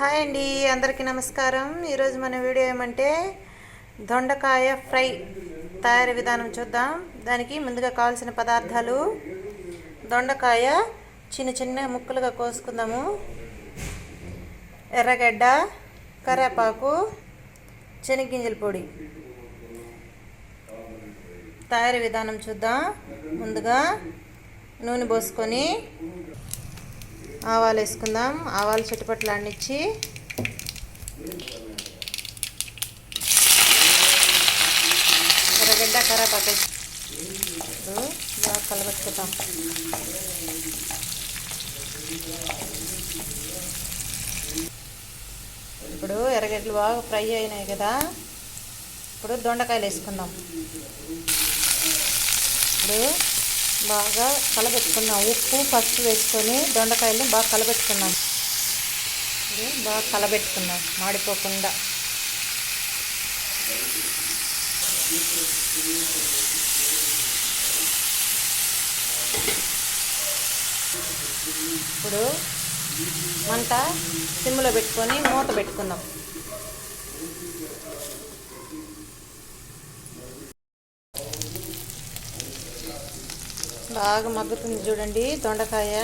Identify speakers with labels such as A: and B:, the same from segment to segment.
A: Hi అండి అందరికీ నమస్కారం. ఈరోజు మన వీడియో ఏమంటే దొండకాయ ఫ్రై తయారీ విధానం చూద్దాం. దానికి ముందుగా కావాల్సిన పదార్థాలు దొండకాయ చిన్న చిన్న ముక్కలుగా కోసుకుందాము. ఎర్రగడ్డ కరేపాకు శనగింజల పొడి. తయారీ విధానం చూద్దాం. ముందుగా నూనె పోసుకొని ఆవాలు వేసుకుందాం. ఆవాలు చుట్టుపట్ల అన్నిచ్చి ఎర్రగడ్డ కరాపాకు బాగా కలబెట్టుకుందాం. ఇప్పుడు ఎర్రగడ్డలు బాగా ఫ్రై అయినాయి కదా. ఇప్పుడు దొండకాయలు వేసుకుందాం. ఇప్పుడు బాగా కలబెట్టుకున్నాం. ఉప్పు పసుపు వేసుకొని దొండకాయల్ని బాగా కలబెట్టుకున్నాం. ఇది బాగా కలబెట్టుకున్నాం మాడిపోకుండా. ఇప్పుడు మంట సిమ్లో పెట్టుకొని మూత పెట్టుకుందాం బాగా మగ్గుతుంది చూడండి దొండకాయ.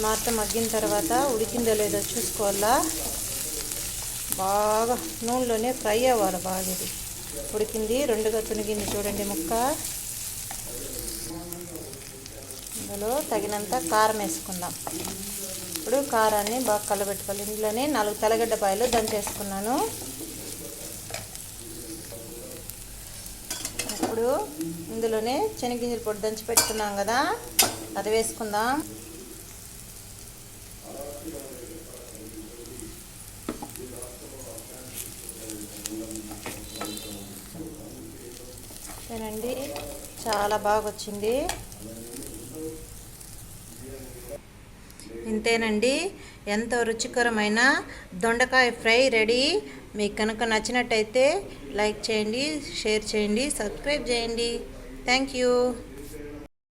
A: మాత్రం మగ్గిన తర్వాత ఉడికిందో లేదో చూసుకోవాలా? బాగా నూనెలోనే ఫ్రై అవ్వాలి బాగా ఇది. ఉడికింది రెండుగా తునిగింది చూడండి ముక్క. ఇందులో తగినంత కారం వేసుకుందాం. ఇప్పుడు కారాన్ని బాగా కలబెట్టుకోవాలి. ఇందులోనే నాలుగు తెల్లగడ్డ పాయలు దంచేసుకున్నాను. ఇప్పుడు ఇందులోనే శనగింజల పొడి దంచి పెట్టుకున్నాం కదా అది వేసుకుందాం. ఏనండి చాలా బాగా వచ్చింది ఇంతేనండి ఎంతో రుచికరమైన దొండకాయ ఫ్రై రెడీ. మీకు కనుక నచ్చినట్టయితే లైక్ చేయండి షేర్ చేయండి సబ్స్క్రైబ్ చేయండి. Thank you.